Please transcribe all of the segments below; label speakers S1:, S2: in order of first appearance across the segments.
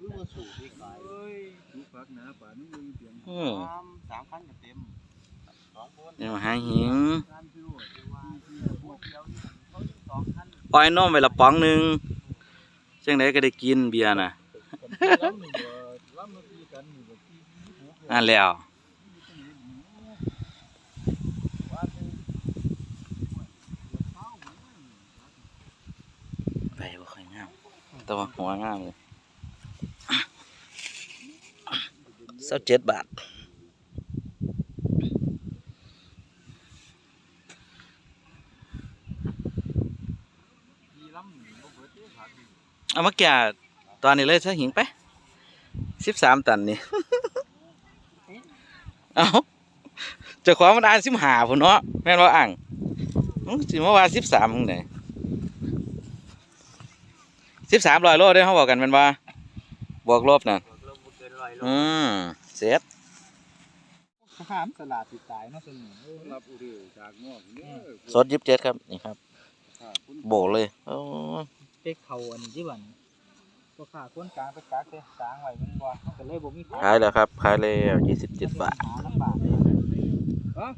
S1: หรือว่าสูบไปขาย
S2: เอ้ยลูกพักหนาป่านุ่งเตียง
S3: อืม
S1: สามสามคันก็เต็มสองคน
S3: นี่มาหาหิง
S2: การพิโรธจะว่าที่พวกเดียวนี่
S1: เขาอยู่สองคัน
S3: อ้อยนมไว้ละป๋องหนึงจังไดก็ได้กินเบียร์น่ะ
S2: ล้ำหนึ่งบ่ล้ำมาตีกันนี่บ่ที่ที่ผูก
S3: นั่นแล้ว
S2: ว่าเป็นเท้าเหมือนกัน
S3: ไปบ่ค่อยงามแต่ว่าหัวงามเลย 27บาท
S2: มีล้ำหนึ่งบ่เบิดเด้ผักนี่
S3: เอามาแก่ตอนนี้เลยซะหิงไป13ตันนี่ เอาเจ้าของมันอ่าน15พุ่นเนาะแม่นบ่อ่างอื้อสิมาว่า13จังได13ร้อยโลเด้อเฮาบอกกันแม่นบ่บวกลบน่ะ
S1: เริ่มบ่เกินร้อยโล
S3: อืม เสร็จ
S2: สภาพตลาดสิตายเนาะซั่นนี่รับอุดอจากนอกเด้อ
S3: สดยิบเจ็ดครับนี่ครับ โบกเลยโอ้
S2: ไปเขาอันนี้ที่บ้านก็ขาคนกลางไปกักเด้กลางไว้มันบ่มันก็เลยบ่มี
S3: ขายแล้วครับขายแล้วยี่สิบเจ็ดบาท
S2: หาลำบากฮะ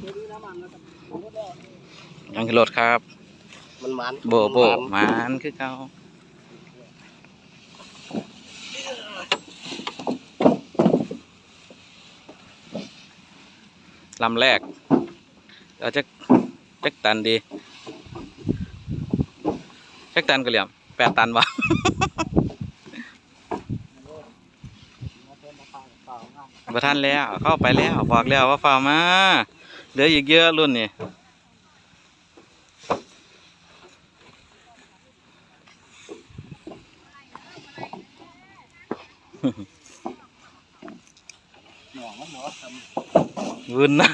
S2: เดี๋ยวนี้น้ำมันแล้วกัน
S3: ยังขึ้นรถครับ
S1: มันมัน
S3: โบโบหมานคือเขา ลำแรกเราจะจักตันดีจักตันก็เหลี่ยมแปดตันวะประท่านแล้วเข้าไปแล้วบอกแล้วว่าฝ่ามาเหลืออีกเยอะรุ่นนี่
S2: หน่อมันหน่อ ท
S3: วุ่นหน้า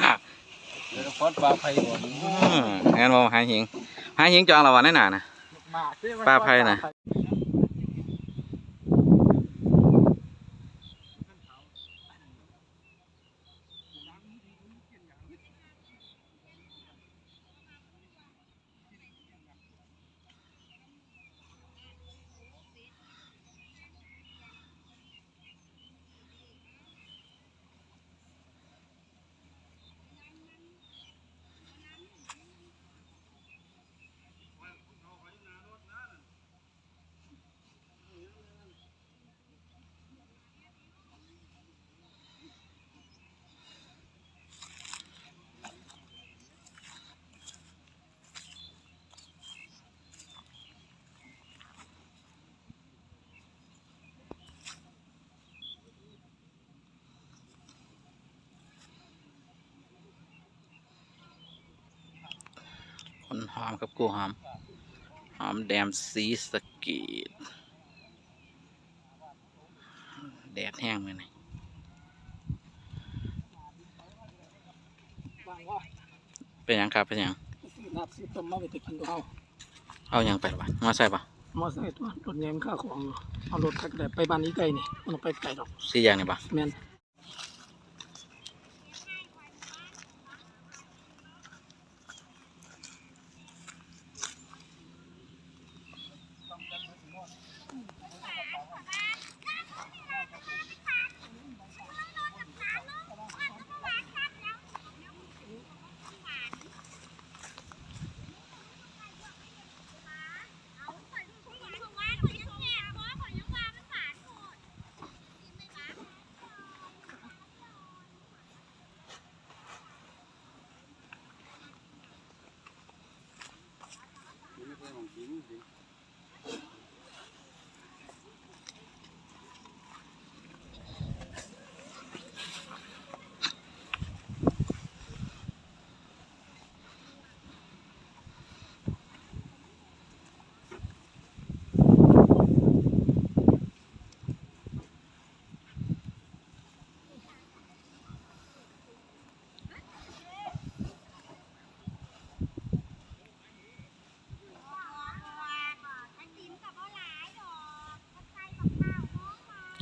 S3: ำ
S2: เดี๋ยวฟอดปลาไผ่บ่นี่
S3: อืมงั้นว่าหาหิงหาหิงจองละวันแน่นานะ
S2: มากเด้
S3: ปลาไผ่น่ะ หอมครับกูหอม หอมแดมซีสะเกีดแดดแห้งเลยนี่
S2: บางว่า
S3: เป็นหยังครับเป็นหยัง
S2: ซื้อน้ำซื้อต้มมาไปจะกินกับเฮา
S3: เอาหยังไปบ้านมาใส่ปะ
S2: มอไซค์ตัวรถแยมค่าของอยู่เอารถคักแต่ไปบ้านนี้ไกลนี่มันไปไกลดอก
S3: สี่อย่างนี่ปะ
S2: แม่น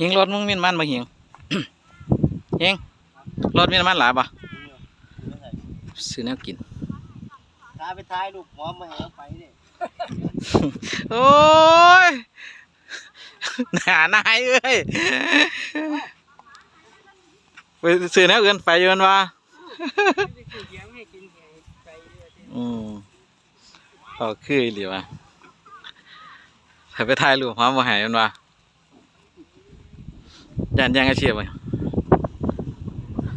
S3: หิงรถมึงมีน้ำมันมาหิงหิงรถมีน้ำมันหลายปะซื้อแนวกิน
S1: ตาไปท้ายลูกหมอมาแหงไปนี่
S3: โอ้ยหนานายเอ้ยไปซื้อแนวอื่นไปอยืนวะอืมเอาคืออีหรือวะไปถ่ายรูปพร้อมมาหายมันวะ ยันยังอาชีพไป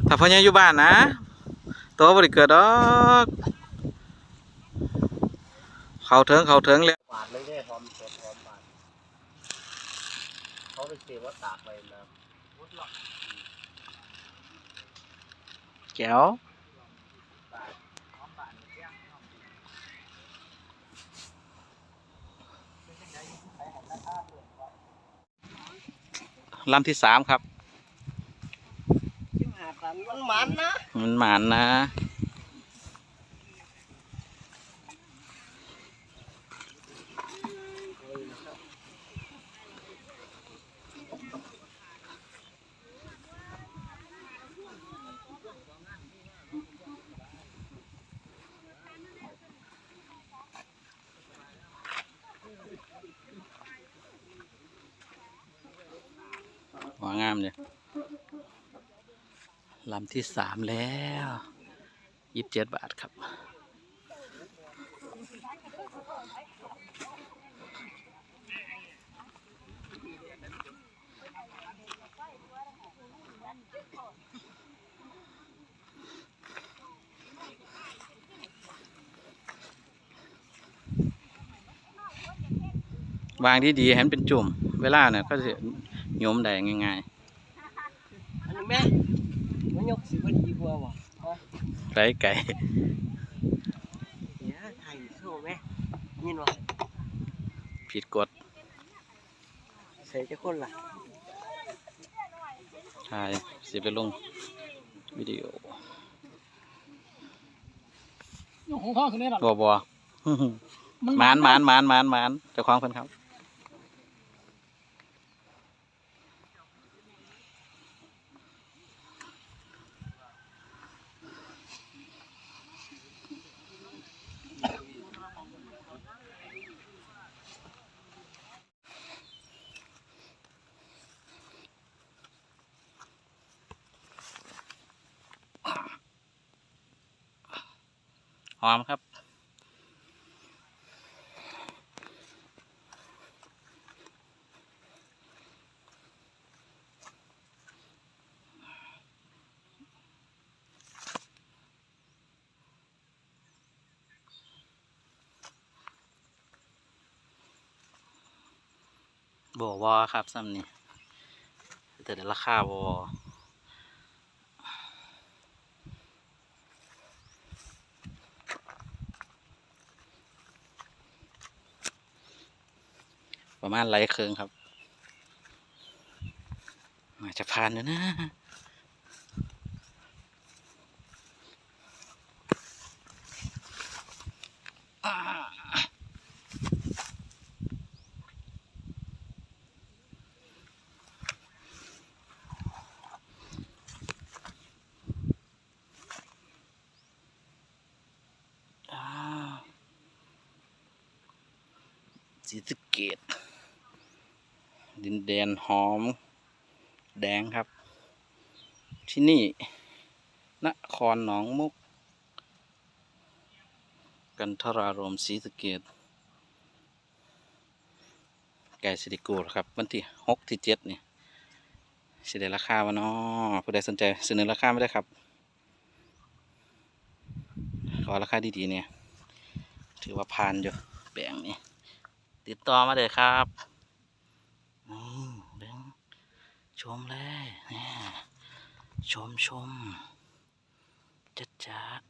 S3: ถ้าพ่อยังอยู่บ้านนะตัวบริเกิดดอกเขาเถิงเขาเถิงเลย
S1: บาทเลยได้พร้อมสดพร้อมบาทเขาไปเสียว่าตากไปนะ
S3: แก้ว ลำที่สามครับ
S1: จิ้มหาตันมันมันนะ
S3: มันหมานนะ งามเลยลำที่สามแล้วยี่สิบเจ็ดบาทครับ วางดีๆให้มันเป็นจุ่ม เวลาเนี่ยก็จะ ยมได้ง่าย
S1: อันนี้แม่มันยกสิบดีกว่าวะ
S3: ๆไก่ไก่
S1: เนี่ยไทยโซ่แม่ยินวะ
S3: ผิดกฎ
S1: ใส่จะคนล่ะ
S3: ใช่สิไปลง วิดีโอ
S2: ของท้องคือได้หรอ
S3: บัวบัว หมานหมานหมานหมานหมานเจ้าของเพิ่นครับ อมครับ บวอครับซ้ำนี่แต่ราคาบว ประมาณไรเคืองครับอาจจะผ่านอยู่นะสีสเกต ดินแดนหอม แดงครับ ที่นี่ นครหนองมุก กันทรารมศรีสะเกตไก่สิริกูครับ วันที่หกที่เจ็ดนี่สิได้ราคาวะเนาะผู้ใดสนใจเสนอราคาไม่ได้ครับ ขอราคาดีๆเนี่ย ถือว่าผ่านอยู่แบ่งนี่ติดต่อมาเลยครับนี่เบิ่ง ชมเลยชมชมจัดจัด